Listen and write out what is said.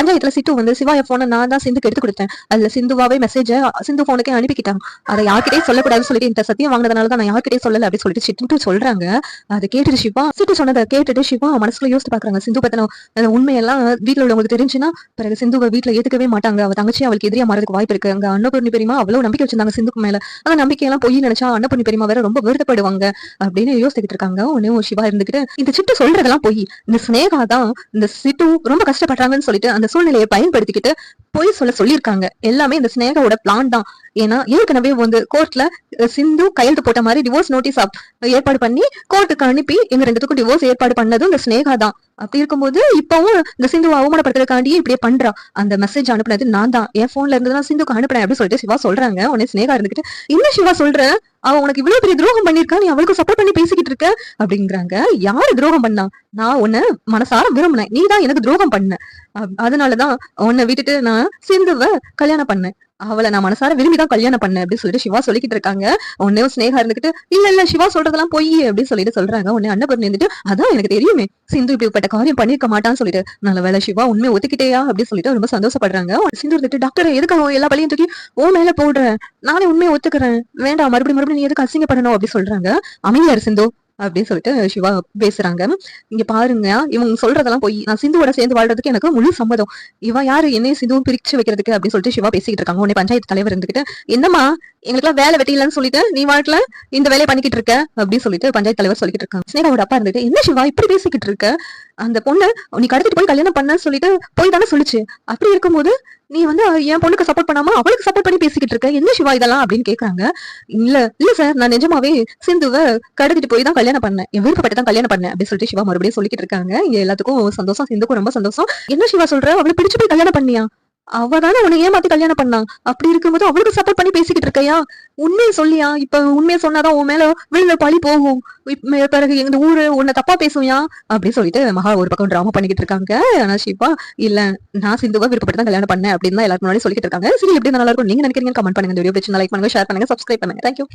பஞ்சாயத்துல சிட்டு வந்து சிவாய போனை நான் தான் சிந்துக்கு எடுத்து கொடுத்தேன். அதுல சிந்துவாவே மெசேஜ் சிந்து போனுக்கே அனுப்பிக்கிட்டாங்க. அதை யார்கிட்டயும் சொல்லக்கூடாதுன்னு சொல்லிட்டு இந்த சத்தியம் வாங்கினதுனால தான் நான் யார்கிட்டயும் சொல்லல அப்படின்னு சொல்லிட்டு சிட்டு சொல்றாங்க. அதை கேட்டுட்டு சிவா சிட்டு சொன்னதை கேட்டுட்டு சிவா மனசுல யோசிச்சு பாக்குறாங்க. சிந்து பத்தின உண்மையெல்லாம் வீட்டுல உள்ளவங்களுக்கு தெரிஞ்சுன்னா பிறகு சிந்துவை வீட்டுல ஏத்துக்கவே மாட்டாங்க. அவ தங்கச்சி அவளுக்கு எதிரியா மாறதுக்கு வாய்ப்பு இருக்கு. அங்க அன்னபூர்ணி பெரியமா அவ்வளவு நம்பிக்கை வச்சிருந்தாங்க சிந்துக்கு மேல. அந்த நம்பிக்கையெல்லாம் பொய் நினைச்சா அன்னபூர்ணி பெரியமா வேற ரொம்ப வருத்தப்படுவாங்க அப்படின்னு யோசிச்சுக்கிட்டு இருக்காங்க. உடனே சிவா இருந்துகிட்டு இந்த சிட்டு சொல்றதெல்லாம் பொய். இந்த ஸ்னேகா தான் இந்த சிட்டு ரொம்ப கஷ்டப்படுறாங்கன்னு சொல்லிட்டு அந்த சூழ்நிலையை பயன்படுத்திக்கிட்டு பொய் சொல்ல சொல்லியிருக்காங்க. எல்லாமே இந்த ஸ்னேகாவோட பிளான் தான். ஏன்னா ஏற்கனவே வந்து கோர்ட்ல சிந்து கையெழுத்து போட்ட மாதிரி டிவோர்ஸ் நோட்டீஸ் ஏற்பாடு பண்ணி கோர்ட்டுக்கு அனுப்பி எங்க ரெண்டுத்துக்கும் டிவோர்ஸ் ஏற்பாடு பண்ணதும் இந்த ஸ்னேகா தான். அப்படி இருக்கும்போது இப்பவும் இந்த சிந்துவை அவமானப்படுத்துறதுக்காண்டியே இப்படியே பண்றா. அந்த மெசேஜ் அனுப்புனது நான் தான். என் போன்ல இருந்து தான் சிந்துக்கு அனுப்புறேன் அப்படின்னு சொல்லிட்டு சிவா சொல்றாங்க. உடனே ஸ்னேகா இருந்துகிட்டு என்ன சிவா சொல்றேன் அவ உனக்கு இவ்வளவு பெரிய துரோகம் பண்ணிருக்கா நீ அவளுக்கு சப்போர்ட் பண்ணி பேசிக்கிட்டு இருக்க? அப்படிங்கிறாங்க. யாரு துரோகம் பண்ணா? நான் உன்னை மனசார விரும்பினேன். நீ தான் எனக்கு துரோகம் பண்ண. அதனாலதான் உன்னை விட்டுட்டு நான் சிந்துவ கல்யாணம் பண்ணேன். அவளை நான் மனசார விரும்பி தான் கல்யாணம் பண்ணேன் அப்படின்னு சொல்லிட்டு சிவா சொல்லிக்கிட்டு இருக்காங்க. உன்னையும் ஸ்னேகா இருந்துகிட்டு இல்ல இல்ல சிவா சொல்றதெல்லாம் பொய் அப்படின்னு சொல்லிட்டு சொல்றாங்க. உன்னை அண்ணபுரம் இருந்துட்டு அதான் எனக்கு தெரியுமே. சிந்து இப்படிப்பட்ட காரியம் பண்ணிருக்க மாட்டான்னு சொல்லிட்டு. நல்ல வேலை சிவா உண்மை ஒத்துக்கிட்டேயா? அப்படின்னு சொல்லிட்டு ரொம்ப சந்தோஷப்படுறாங்க. சிந்து இருந்துட்டு டாக்டர் எதுக்கு எல்லா பழியும் தூக்கி ஓ மேல போடுறேன் நானே உண்மையை ஒத்துக்கிறேன். வேண்டாம் மறுபடியும் மறுபடியும் நீ எதுக்கு அசிங்கப்படணும் அப்படின்னு சொல்றாங்க. அமைதியார் சிந்து அப்படின்னு சொல்லிட்டு சிவா பேசுறாங்க. இங்க பாருங்க இவங்க சொல்றதெல்லாம் போய் நான் சிந்துவோட சேர்ந்து வாழ்றதுக்கு எனக்கு முழு சம்மதம். இவன் யாரு? என்னையும் சிந்துவும் பிரிச்சு வைக்கிறதுக்கு அப்படின்னு சொல்லிட்டு சிவா பேசிக்கிட்டு இருக்காங்க. உடனே பஞ்சாயத்து தலைவர் இருந்துகிட்டு என்னம்மா எங்களுக்குலாம் வேலை வெட்டிலன்னு சொல்லிட்டு நீ வாழ்க்கல இந்த வேலையை பண்ணிக்கிட்டு இருக்க? அப்படின்னு சொல்லிட்டு பஞ்சாயத்து தலைவர் சொல்லிட்டு இருக்காங்க. ஸ்னேகாவோட அப்பா இருந்துட்டு என்ன சிவா இப்படி பேசிக்கிட்டு இருக்க? அந்த பொண்ணு நீ கடத்திட்டு போய் கல்யாணம் பண்ணன்னு சொல்லிட்டு போய் தானே சொல்லுச்சு. அப்படி இருக்கும்போது நீ வந்து என் பொண்ணுக்கு சப்போர்ட் பண்ணாம அவளுக்கு சப்போர்ட் பண்ணி பேசிக்கிட்டு இருக்க. என்ன சிவா இதெல்லாம் அப்படின்னு கேக்குறாங்க. இல்ல இல்ல சார் நான் நிஜமாவே சிந்துவை கடத்திட்டு போய் தான் கல்யாணம் பண்ணேன். என் விருப்பப்பட்டு தான் கல்யாணம் பண்ணேன் அப்படின்னு சொல்லிட்டு சிவா மறுபடியும் சொல்லிக்கிட்டு இருக்காங்க. இங்க எல்லாத்துக்கும் சந்தோஷம் சிந்துக்கும் ரொம்ப சந்தோஷம். என்ன சிவா சொல்ற? அவளை பிடிச்சு போய் கல்யாணம் பண்ணியா? அவ தானே உன்னை ஏமாத்தி கல்யாணம் பண்ணா? அப்படி இருக்கும்போது அவளுக்கு சப்போர்ட் பண்ணி பேசிக்கிட்டு இருக்கையா? உண்மையை சொல்லியா? இப்ப உண்மையை சொன்னாதான் உன் மேல விழுந்த பழி போகும். பிறகு எங்க ஊரு உன்னை தப்பா பேசுவியா? அப்படின்னு சொல்லிட்டு மகா ஒரு பக்கம் டிராமா பண்ணிக்கிட்டு இருக்காங்க. ஆனா ஷிப்பா இல்ல நான் சிந்துவா விருப்பப்பட்டு தான் கல்யாணம் பண்ணேன் அப்படின்னு தான் எல்லாரும் முன்னாடி சொல்லிட்டு இருக்காங்க. சரி எப்படி நல்லா இருக்கும்? நீங்க நினைக்கிறீங்க கமெண்ட் பண்ணுங்க வீடியோ பிடிச்சிருந்தா லைக் பண்ணுங்க ஷேர் பண்ணுங்க சப்ஸ்கிரைப் பண்ணுங்க. தேங்க்யூ